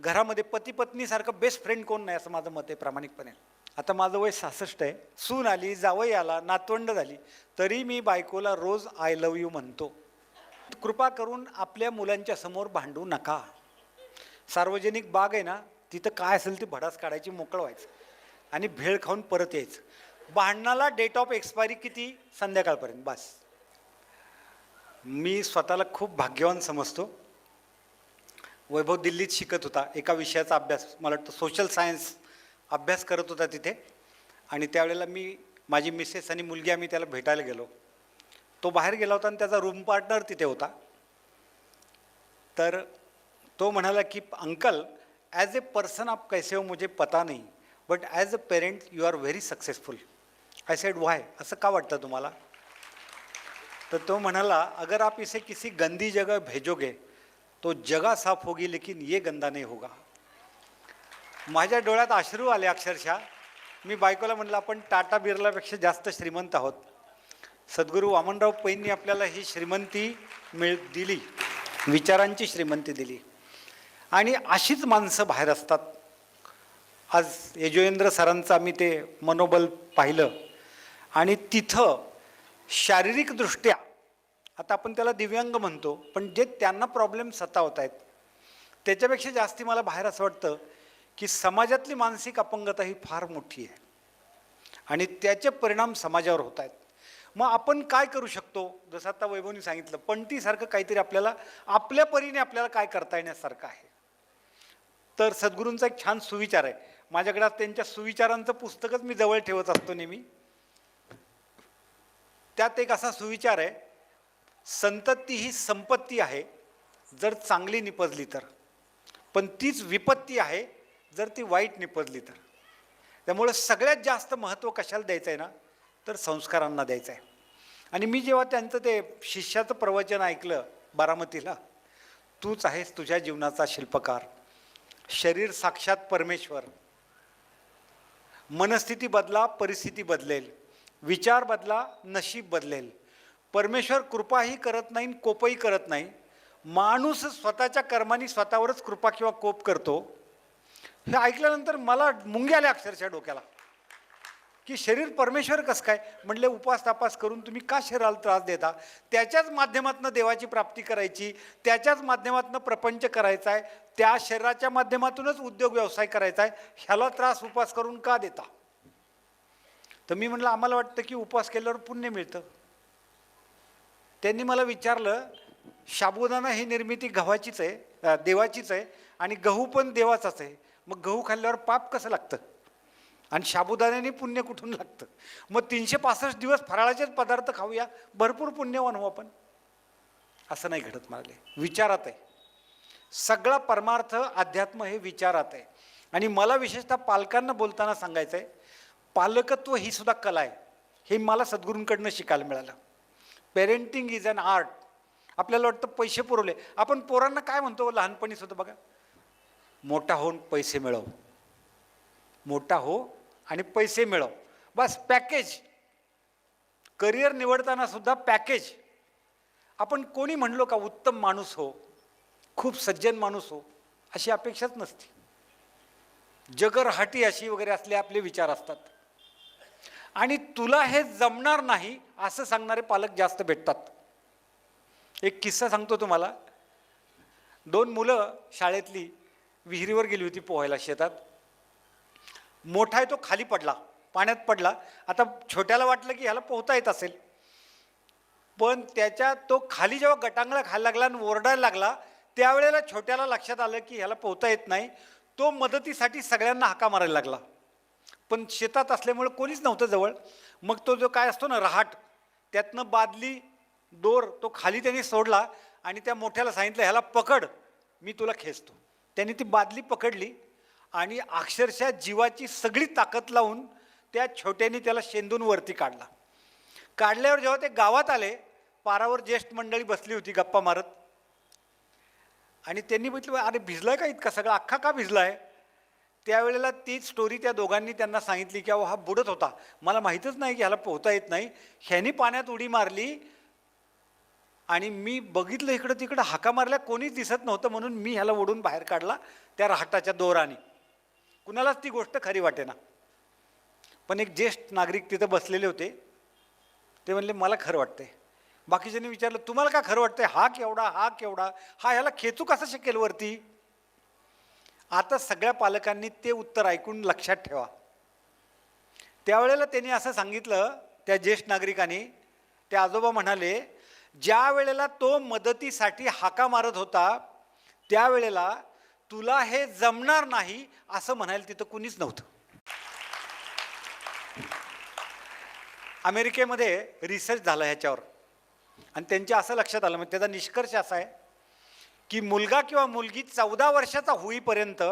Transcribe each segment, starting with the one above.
घरामध्ये पती पत्नीसारखं best friend कोण नाही असं माझं मत आहे प्रामाणिकपणे. आता माझं वय सहासष्ट आहे. सून आली जावई आला नातवंड झाली. तरी मी बायकोला रोज आय लव यू म्हणतो. कृपा करून आपल्या मुलांच्या समोर भांडू नका. सार्वजनिक बाग आहे ना तिथं काय असेल ती भडास काढायची मोकळं व्हायचं. आणि भेळ खाऊन परत यायचं. भांडणाला डेट ऑफ एक्सपायरी किती? संध्याकाळपर्यंत बस. मी स्वतःला खूप भाग्यवान समजतो. वैभव दिल्लीत शिकत होता. एका विषयाचा अभ्यास मला वाटतं सोशल सायन्स अभ्यास करत होता तिथे. आणि त्यावेळेला मी माझी मिसेस आणि मुलगी आम्ही त्याला भेटायला गेलो. तो बाहेर गेला होता आणि त्याचा रूम पार्टनर तिथे होता. तर तो म्हणाला की अंकल ॲज ए पर्सन आप कैसे हो मुझे पता नाही but as a parent you are very successful I said why असं का वाटतं तुम्हाला? तर तो म्हणाला अगर आप इसे किसी गंदी जगह भेजोगे तो जगा साफ होगी लेकिन ये गंदा नाही होगा। माझ्या डोळ्यात अश्रू आले अक्षरशः. मी बायकोला म्हणलं आपण टाटा बिर्लापेक्षा जास्त श्रीमंत आहोत. सद्गुरू वामनराव पैंनी आपल्याला ही श्रीमंती मिळ दिली. विचारांची श्रीमंती दिली. आणि अशीच माणसं बाहेर असतात. आज यजुवेंद्र सरांचं आम्ही ते मनोबल पाहिलं. आणि तिथं शारीरिकदृष्ट्या आता आपण त्याला दिव्यांग म्हणतो पण जे त्यांना प्रॉब्लेम सतावत आहेत त्याच्यापेक्षा जास्ती मला बाहेर असं वाटतं की समाजातली मानसिक अपंगता ही फार मोठी आहे. आणि त्याचे परिणाम समाजावर होत आहेत मग आपण काय करू शकतो? जसं आता वैभवनी सांगितलं पणतीसारखं काहीतरी आपल्याला आपल्या परीने आपल्याला काय करता येण्यासारखं आहे? तर सद्गुरूंचा एक छान सुविचार आहे. माझ्याकडे त्यांच्या सुविचारांचं पुस्तकच मी जवळ ठेवत असतो नेहमी. त्यात एक असा सुविचार आहे संतती ही संपत्ती आहे जर चांगली निपजली तर. पण तीच विपत्ती आहे जर ती वाईट निपजली तर. त्यामुळं सगळ्यात जास्त महत्त्व कशाला द्यायचं आहे ना तर संस्कारांना द्यायचं आहे आणि मी जेव्हा त्यांचं ते शिष्याचं प्रवचन ऐकलं बारामतीला तूच आहेस तुझ्या जीवनाचा शिल्पकार. शरीर साक्षात परमेश्वर. मनस्थिती बदला परिस्थिती बदलेल. विचार बदला नशीब बदलेल. परमेश्वर कृपाही करत नाही कोपही करत नाही. माणूस स्वतःच्या कर्माने स्वतःवरच कृपा किंवा कोप करतो. हे ऐकल्यानंतर मला मुंग्या आल्या अक्षरशः डोक्याला. की शरीर परमेश्वर कसं काय? म्हणले उपास तापास करून तुम्ही का शरीराला त्रास देता? त्याच्याच माध्यमातून देवाची प्राप्ती करायची त्याच्याच माध्यमातून प्रपंच करायचा आहे त्या शरीराच्या माध्यमातूनच उद्योग व्यवसाय करायचा आहे ह्याला त्रास उपास करून का देता? तर मी म्हटलं आम्हाला वाटतं की उपवास केल्यावर पुण्य मिळतं. त्यांनी मला विचारलं साबुदाणा ही निर्मिती गव्हाचीच आहे देवाचीच आहे आणि गहू पण देवाचाच आहे. मग गहू खाल्ल्यावर पाप कसं लागतं? आणि साबुदाण्याने पुण्य कुठून लागतं? मग तीनशे पासष्ट दिवस फराळाचेच पदार्थ खाऊया भरपूर पुण्यवान हो आपण. असं नाही घडत म्हणाले विचारात आहे. सगळा परमार्थ अध्यात्म हे विचारात आहे. आणि मला विशेषतः पालकांना बोलताना सांगायचं आहे पालकत्व ही सुद्धा कला आहे. हे मला सद्गुरूंकडनं शिकायला मिळालं. पेरेंटिंग इज अन आर्ट आपल्याला वाटतं पैसे पुरवले. आपण पोरांना काय म्हणतो? लहानपणीच होतं बघा. मोठा होऊन पैसे मिळव. मोठा हो आणि पैसे मिळव. बस पॅकेज करिअर निवडताना सुद्धा पॅकेज आपण कोणी म्हणलो का उत्तम माणूस हो खूप सज्जन माणूस हो अशी अपेक्षाच नसते. जगरहाटी अशी वगैरे असले आपले विचार असतात. आणि तुला हे जमणार नाही असं सांगणारे पालक जास्त भेटतात. एक किस्सा सांगतो तुम्हाला. दोन मुलं शाळेतली विहिरीवर गेली होती पोहायला शेतात. मोठा आहे तो खाली पडला पाण्यात पडला. आता छोट्याला वाटलं की ह्याला पोहता येत असेल. पण त्याच्या तो खाली जेव्हा गटांगळा खायला लागला आणि ओरडायला लागला त्यावेळेला छोट्याला लक्षात आलं की ह्याला पोहता येत नाही. तो मदतीसाठी सगळ्यांना हाका मारायला लागला. पण शेतात असल्यामुळे कोणीच नव्हतं जवळ. मग तो जो काय असतो ना रहाट त्यातनं बादली दोर तो खाली त्यांनी सोडला आणि त्या मोठ्याला सांगितलं ह्याला पकड मी तुला खेचतो. त्यांनी ती बादली पकडली आणि अक्षरशः जीवाची सगळी ताकद लावून त्या छोट्याने त्याला शेंदून वरती काढला. काढल्यावर जेव्हा ते गावात आले पारावर ज्येष्ठ मंडळी बसली होती गप्पा मारत. आणि त्यांनी म्हटलं अरे भिजलाय का इतका सगळा? अख्खा का भिजला आहे त्यावेळेला तीच स्टोरी त्या दोघांनी त्यांना सांगितली की अहो हा बुडत होता. मला माहीतच नाही की ह्याला पोहता येत नाही. ह्यानी पाण्यात उडी मारली आणि मी बघितलं इकडं तिकडं हाका मारल्या कोणीच दिसत नव्हतं म्हणून मी ह्याला ओढून बाहेर काढला त्या राहटाच्या दोराने. कुणालाच ती गोष्ट खरी वाटेना. पण एक ज्येष्ठ नागरिक तिथं बसलेले होते. ते म्हणले मला खरं वाटतंय. बाकीच्यांनी विचारलं तुम्हाला का खरं वाटतंय? हा केवढा हा केवढा? हा ह्याला खेचू कसं शकेल वरती? आता सगळ्या पालकांनी ते उत्तर ऐकून लक्षात ठेवा. त्यावेळेला त्यांनी असं सांगितलं त्या ज्येष्ठ नागरिकांनी ते आजोबा म्हणाले ज्या वेळेला तो मदतीसाठी हाका मारत होता त्यावेळेला तुला हे जमणार नाही असं म्हणायला तिथं कुणीच नव्हतं. अमेरिकेमध्ये रिसर्च झाला ह्याच्यावर. आणि त्यांच्या असं लक्षात आलं म्हणजे त्याचा निष्कर्ष असा आहे की मुलगा किंवा मुलगी चौदा वर्षाचा होईपर्यंत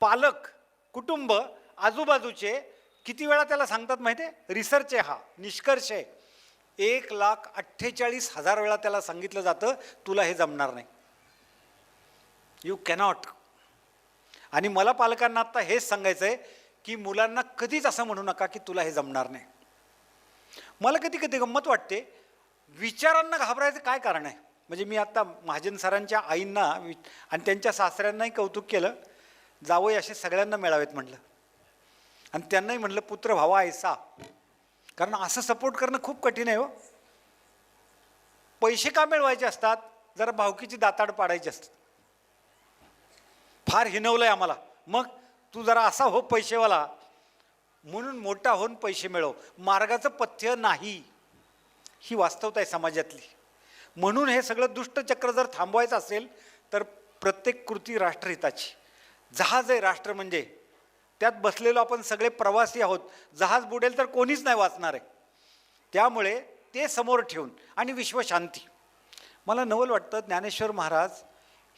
पालक कुटुंब आजूबाजूचे किती वेळा त्याला सांगतात माहिती आहे रिसर्च आहे हा निष्कर्ष आहे एक लाख अठ्ठेचाळीस हजार वेळा त्याला सांगितलं जातं तुला हे जमणार नाही. यू कॅनॉट आणि मला पालकांना आत्ता हेच सांगायचं आहे की मुलांना कधीच असं म्हणू नका की तुला हे जमणार नाही. मला कधी कधी गंमत वाटते विचारांना घाबरायचं काय कारण आहे? म्हणजे मी आत्ता महाजन सरांच्या आईंना आणि त्यांच्या सासऱ्यांनाही कौतुक केलं. जावई असे सगळ्यांना मिळावेत म्हटलं. आणि त्यांनाही म्हटलं पुत्र भावा ऐसा. कारण असं सपोर्ट करणं खूप कठीण आहे हो. पैसे का मिळवायचे असतात? जरा भावकीची दाताड पाडायची असतात फार हिनवलंय आम्हाला. मग तू जरा असा हो पैसेवाला म्हणून मोठा होऊन पैसे मिळव. मार्गाचं पथ्य नाही. ही वास्तवता आहे समाजातली. म्हणून हे सगळं दुष्टचक्र जर थांबवायचं असेल तर प्रत्येक कृती राष्ट्रहिताची. जहाज आहे राष्ट्र म्हणजे. त्यात बसलेलो आपण सगळे प्रवासी आहोत. जहाज बुडेल तर कोणीच नाही वाचणार आहे. त्यामुळे ते समोर ठेवून आणि विश्वशांती मला नवल वाटतं ज्ञानेश्वर महाराज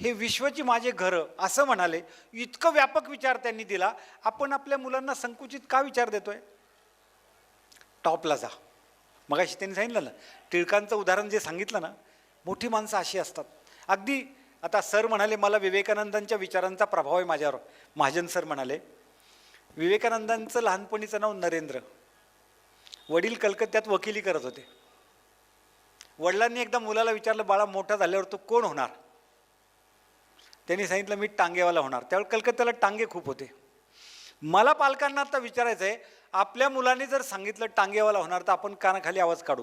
हे विश्वची माझे घरं असं म्हणाले इतकं व्यापक विचार त्यांनी दिला. आपण आपल्या मुलांना संकुचित का विचार देतोय? टॉपला जा. मगाशी त्यांनी सांगितलं ना टिळकांचं उदाहरण जे सांगितलं ना मोठी माणसं अशी असतात. अगदी आता सर म्हणाले मला विवेकानंदांच्या विचारांचा प्रभाव आहे माझ्यावर. महाजन सर म्हणाले विवेकानंदांचं लहानपणीचं नाव नरेंद्र. वडील कलकत्त्यात वकिली करत होते. वडिलांनी एकदा मुलाला विचारलं बाळा मोठा झाल्यावर तो कोण होणार? त्यांनी सांगितलं मी टांगेवाला होणार. त्यावेळी कलकत्त्याला टांगे खूप होते. मला पालकांना आता विचारायचं आहे आपल्या मुलांनी जर सांगितलं टांगेवाला होणार तर आपण कानाखाली आवाज काढू.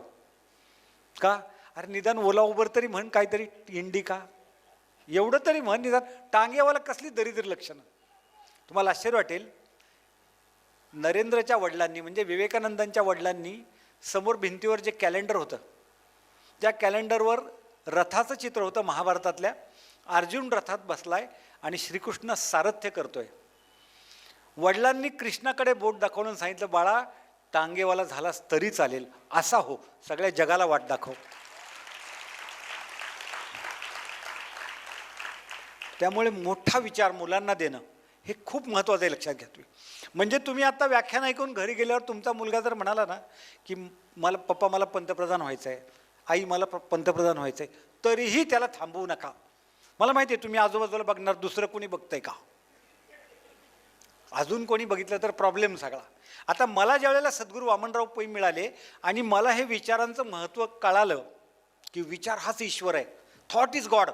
का? अरे निदान ओला उबर तरी म्हण काहीतरी इंडिका. एवढं तरी म्हण निदान. टांगेवाला कसली दरिद्र लक्षणं? तुम्हाला आश्चर्य वाटेल. नरेंद्रच्या वडिलांनी म्हणजे विवेकानंदांच्या वडिलांनी समोर भिंतीवर जे कॅलेंडर होतं त्या कॅलेंडरवर रथाचं चित्र होतं महाभारतातल्या. अर्जुन रथात बसलाय आणि श्रीकृष्ण सारथ्य करतोय. वडिलांनी कृष्णाकडे बोट दाखवून सांगितलं बाळा टांगेवाला झालास तरी चालेल. असा हो. सगळ्या जगाला वाट दाखव. त्यामुळे मोठा विचार मुलांना देणं हे खूप महत्त्वाचं आहे लक्षात घ्या तुम्ही. म्हणजे तुम्ही आता व्याख्यान ऐकून घरी गेल्यावर तुमचा मुलगा जर म्हणाला ना की मला पप्पा मला पंतप्रधान व्हायचं आहे आई मला प- पंतप्रधान व्हायचं आहे तरीही त्याला थांबवू नका. मला माहिती आहे तुम्ही आजूबाजूला बघणार दुसरं कोणी बघतंय का? अजून कोणी बघितलं तर प्रॉब्लेम सगळा. आता मला ज्या वेळेला सद्गुरू वामनराव पै मिळाले आणि मला हे विचारांचं महत्त्व कळालं की विचार हाच ईश्वर आहे. थॉट इज गॉड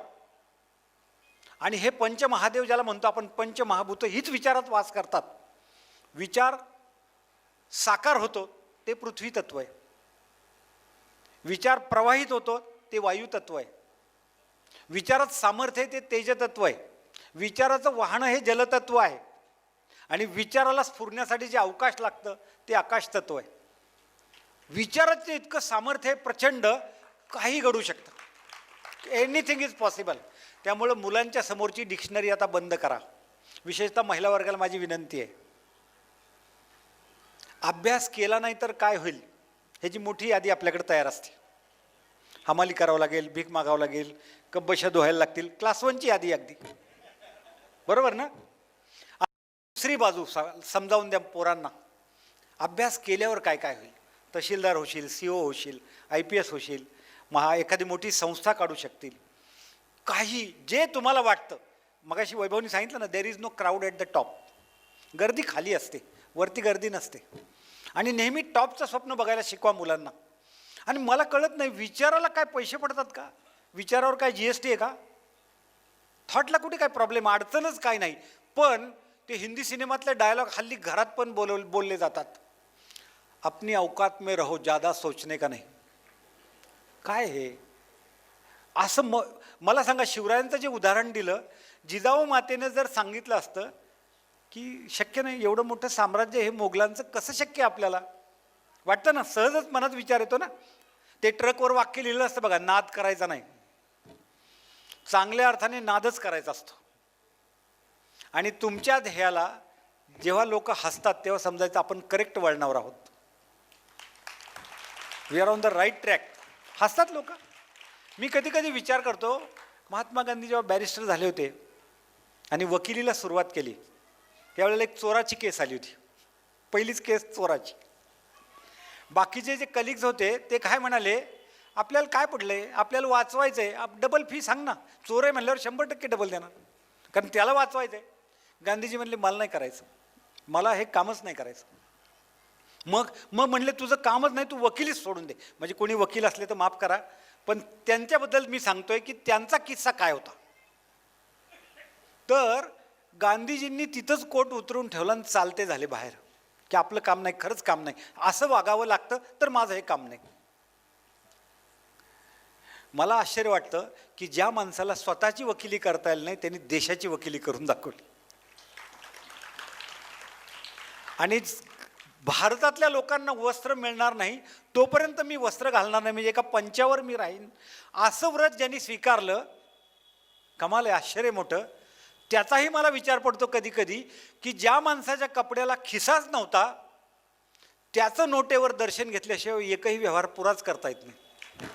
आणि हे पंचमहादेव ज्याला म्हणतो आपण पंचमहाभूत हीच विचारात वास करतात. विचार साकार होतो ते पृथ्वी तत्व आहे. विचार प्रवाहित होतो ते वायू तत्व आहे. विचारात सामर्थ्य आहे ते तेजतत्व आहे. विचाराचं वाहणं हे जलतत्व आहे. आणि विचाराला स्फुरण्यासाठी जे अवकाश लागतं ते आकाश तत्व आहे. विचाराचं इतकं सामर्थ्य आहे प्रचंड काही घडू शकतं. एनिथिंग इज पॉसिबल त्यामुळं मुलांच्या समोरची डिक्शनरी आता बंद करा. विशेषतः महिला वर्गाला माझी विनंती आहे. अभ्यास केला नाही तर काय होईल? ह्याची मोठी यादी आपल्याकडे तयार असते. हमाली करावं लागेल भीक मागावं लागेल कब्बशा धुवायला लागतील क्लास वनची यादी अगदी. बरोबर ना? दुसरी बाजू समजावून द्या पोरांना. अभ्यास केल्यावर काय काय होईल? तहसीलदार होशील सी ओ होशील आय पी एस होशील महा एखादी मोठी संस्था काढू शकतील. काही जे तुम्हाला वाटतं. मगाशी वैभवनी सांगितलं ना there is no crowd at the top गर्दी खाली असते वरती गर्दी नसते. आणि नेहमी टॉपचं स्वप्न बघायला शिकवा मुलांना. आणि मला कळत नाही विचाराला काय पैसे पडतात का? विचारावर काय जी एस टी आहे का? थॉटला कुठे काय प्रॉब्लेम अडचणच काय नाही. पण ते हिंदी सिनेमातले डायलॉग हल्ली घरात पण बोल बोलले जातात. अपनी अवकात में रहो ज्यादा सोचने का नाही. काय हे? असं म मला सांगा शिवरायांचं जे उदाहरण दिलं जिजाऊ मातेनं जर सांगितलं असतं की शक्य नाही एवढं मोठं साम्राज्य हे मोगलांचं कसं शक्य आहे आपल्याला? वाटतं ना सहजच मनात विचार येतो ना? ते ट्रकवर वाक्य लिहिलं असतं बघा नाद करायचा नाही. चांगल्या अर्थाने नादच करायचा असतो. आणि तुमच्या ध्येयाला जेव्हा लोक हसतात तेव्हा समजायचं आपण करेक्ट वळणावर आहोत. We are on the right track हसतात लोक. मी कधी कधी विचार करतो महात्मा गांधी जेव्हा बॅरिस्टर झाले होते आणि वकिलीला सुरुवात केली त्यावेळेला एक चोराची केस आली होती. पहिलीच केस चोराची. बाकीचे जे कलिग्ज होते ते काय म्हणाले आपल्याला काय पडलं आहे आपल्याला वाचवायचं आहे आप डबल फी सांग ना. चोर आहे म्हणल्यावर शंभर टक्के डबल देणार. कारण त्याला वाचवायचं आहे गांधीजी म्हणले मला नाही करायचं. मला हे कामच नाही करायचं. मग मग म्हणले तुझं कामच नाही तू वकिलीच सोडून दे. म्हणजे कोणी वकील असले तर माफ करा. पण त्यांच्याबद्दल मी सांगतोय की त्यांचा किस्सा काय होता. तर गांधीजींनी तिथंच कोट उतरून ठेवला आणि चालते झाले बाहेर. की आपलं काम नाही खरंच काम नाही. असं वागावं लागतं तर माझं हे काम नाही. मला आश्चर्य वाटतं की ज्या माणसाला स्वतःची वकिली करता येईल नाही त्यांनी देशाची वकिली करून दाखवली. आणि भारतातल्या लोकांना वस्त्र मिळणार नाही तोपर्यंत मी वस्त्र घालणार नाही म्हणजे एका पंचावर मी राहीन. असं व्रत ज्यांनी स्वीकारलं कमाल आहे आश्चर्य मोठं. त्याचाही मला विचार पडतो कधी कधी की ज्या माणसाच्या कपड्याला खिसाच नव्हता त्याचं नोटेवर दर्शन घेतल्याशिवाय एकही व्यवहार पुराच करता येत नाही.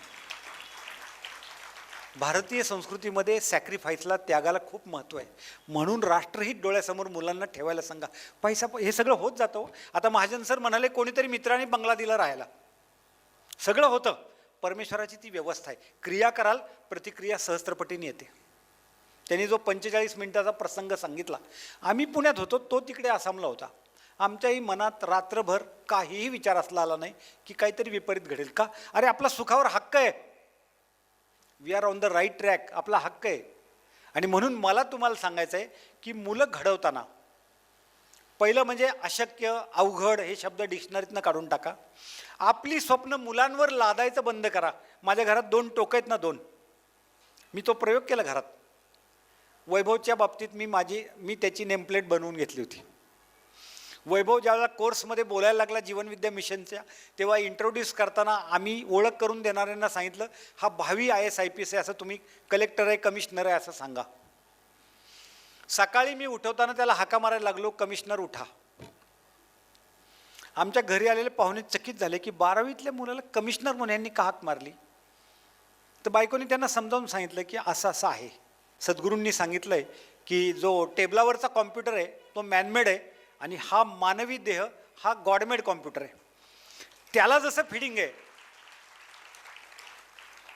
भारतीय संस्कृतीमध्ये सॅक्रिफाईसला त्यागाला खूप महत्त्व आहे. म्हणून राष्ट्रहित डोळ्यासमोर मुलांना ठेवायला सांगा. पैसा हे सगळं होत जातं हो. आता महाजन सर म्हणाले कोणीतरी मित्राने बंगला दिला राहायला. सगळं होतं. परमेश्वराची ती व्यवस्था आहे. क्रिया कराल प्रतिक्रिया सहस्त्रपटीने येते. त्यांनी जो पंचेचाळीस मिनिटाचा प्रसंग सांगितला आम्ही पुण्यात होतो तो तिकडे आसामला होता. आमच्याही मनात रात्रभर काहीही विचार असला आला नाही की काहीतरी विपरीत घडेल. का? अरे आपला सुखावर हक्क आहे. We are on the right track आपला हक्क आहे. आणि म्हणून मला तुम्हाला सांगायचं आहे की मुलं घडवताना पहिलं म्हणजे अशक्य अवघड हे शब्द डिक्शनरीतनं काढून टाका. आपली स्वप्न मुलांवर लादायचं बंद करा. माझ्या घरात दोन टोकं आहेत ना दोन. मी तो प्रयोग केला घरात. वैभवच्या बाबतीत मी माझी मी त्याची नेमप्लेट बनवून घेतली होती. वैभव ज्यावेळेला कोर्समध्ये बोलायला लागला जीवनविद्या मिशनच्या तेव्हा इंट्रोड्यूस करताना आम्ही ओळख करून देणाऱ्यांना सांगितलं हा भावी I S I P S आहे असं तुम्ही कलेक्टर आहे कमिशनर आहे असं सांगा. सकाळी मी उठवताना त्याला हाका मारायला लागलो कमिशनर उठा. आमच्या घरी आलेले पाहुणे चकित झाले की बारावीतल्या मुलाला कमिशनर म्हणून यांनी का हाक मारली? तर बायकोनी त्यांना समजावून सांगितलं की असं असं आहे. सद्गुरूंनी सांगितलं आहे की जो टेबलावरचा कॉम्प्युटर आहे तो मॅनमेड आहे. आणि हा मानवी देह हा गॉडमेड कॉम्प्युटर आहे. त्याला जसं फिडिंग आहे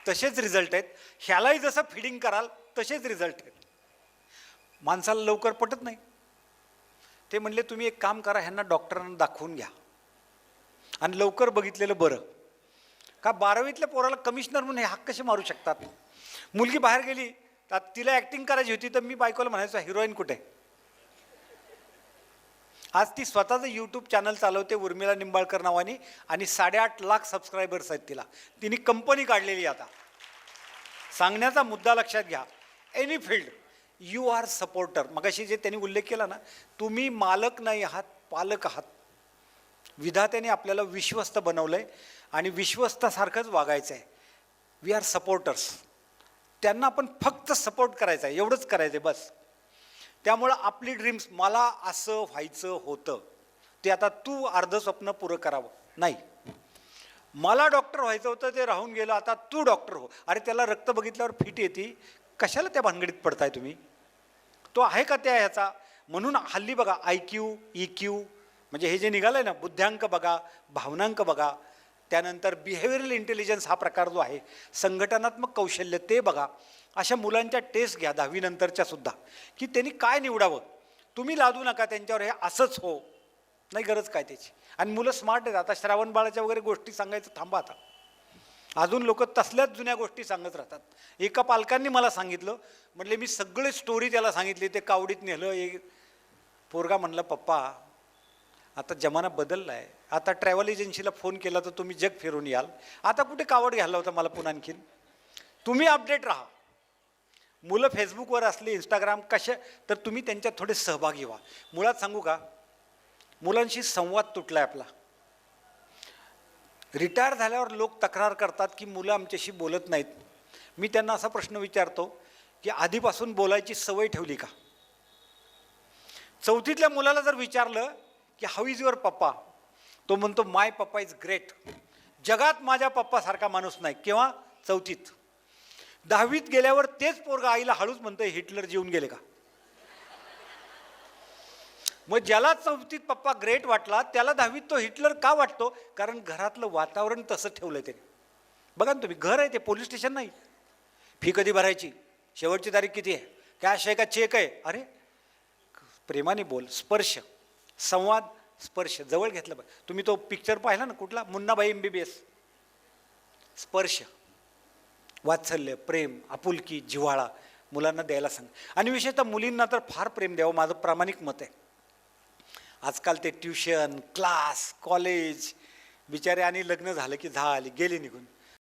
तसेच रिझल्ट आहेत. ह्यालाही जसं फिडिंग कराल तसेच रिझल्ट आहेत. माणसाला लवकर पटत नाही. ते म्हणले तुम्ही एक काम करा ह्यांना डॉक्टरांना दाखवून घ्या. आणि लवकर बघितलेलं बरं. का बारावीतल्या पोराला कमिशनर म्हणून हे हाक कसे मारू शकतात? मुलगी बाहेर गेली तर तिला ॲक्टिंग करायची होती तर मी बायकोला म्हणायचो हिरोईन कुठे? आहे?" आज ती स्वतःचं यूट्यूब चॅनल चालवते उर्मिला निंबाळकर नावाने आणि साडेआठ लाख सबस्क्रायबर्स आहेत तिला. तिने कंपनी काढलेली आहे आता. सांगण्याचा मुद्दा लक्षात घ्या. Any field you are supporter मगाशी जे त्यांनी उल्लेख केला ना तुम्ही मालक नाही आहात पालक आहात. विधात्याने आपल्याला विश्वस्त बनवलं आहे आणि विश्वस्तासारखंच वागायचं आहे वी आर सपोर्टर्स त्यांना आपण फक्त सपोर्ट करायचा आहे एवढंच करायचं आहे बस. त्यामुळं आपली ड्रीम्स मला असं व्हायचं होतं. ते आता तू अर्ध स्वप्न पुरं करावं. नाही. मला डॉक्टर व्हायचं होतं ते राहून गेलं आता तू डॉक्टर हो. अरे त्याला रक्त बघितल्यावर फिट येते. कशाला त्या भानगडीत पडताय तुम्ही? तो आहे का त्या ह्याचा? म्हणून हल्ली बघा आय क्यू ई क्यू म्हणजे हे जे निघालं आहे ना बुद्ध्यांक बघा भावनांक बघा त्यानंतर बिहेवियरल इंटेलिजन्स हा प्रकार जो आहे संघटनात्मक कौशल्य ते बघा. अशा मुलांच्या टेस्ट घ्या दहावीनंतरच्या सुद्धा. की त्यांनी काय निवडावं? तुम्ही लादू नका त्यांच्यावर हे असंच हो. नाही गरज काय त्याची. आणि मुलं स्मार्ट आहेत. आता श्रावण बाळाच्या वगैरे गोष्टी सांगायचं थांबा आता. अजून लोक तसल्याच जुन्या गोष्टी सांगत राहतात. एका पालकांनी मला सांगितलं म्हटले मी सगळे स्टोरी त्याला सांगितली. ते कावडीत नेलं एक पोरगा म्हणलं पप्पा आता जमाना बदलला आहे आता ट्रॅव्हल एजन्सीला फोन केला तर तुम्ही जग फिरून याल. आता कुठे कावड घ्यायला होता मला पुन्हा आणखीन? तुम्ही अपडेट राहा. मुलं फेसबुकवर असली इंस्टाग्राम कशा तर तुम्ही त्यांच्यात थोडे सहभागी व्हा. मुळात सांगू का? मुलांशी संवाद तुटला आहे आपला. रिटायर झाल्यावर लोक तक्रार करतात की मुलं आमच्याशी बोलत नाहीत. मी त्यांना असा प्रश्न विचारतो की आधीपासून बोलायची सवय ठेवली का? चौथीतल्या मुलाला जर विचारलं की हाऊ इज युअर पप्पा तो म्हणतो माय पप्पा इज ग्रेट जगात माझ्या पप्पासारखा माणूस नाही किंवा चौथीत. दहावीत गेल्यावर तेच पोरगा आईला हळूच म्हणतोय हिटलर जीवन गेले का? मग ज्याला चौथीत पप्पा ग्रेट वाटला त्याला दहावीत तो हिटलर का वाटतो? कारण घरातलं वातावरण तसं ठेवलं त्याने. बघा ना तुम्ही घर आहे ते पोलीस स्टेशन नाही. फी कधी भरायची? शेवटची तारीख किती आहे? कॅश आहे का? चेक आहे. अरे प्रेमाने बोल स्पर्श संवाद स्पर्श जवळ घेतलं पाहिजे. तुम्ही तो पिक्चर पाहिला ना कुठला? Munnabhai M B B S स्पर्श. वात्सल्य प्रेम आपुलकी जिव्हाळा मुलांना द्यायला सांग. आणि विशेषतः मुलींना तर फार प्रेम द्यावं माझं प्रामाणिक मत आहे. आजकाल ते ट्युशन क्लास कॉलेज बिचारे आणि लग्न झालं की झाली गेली निघून.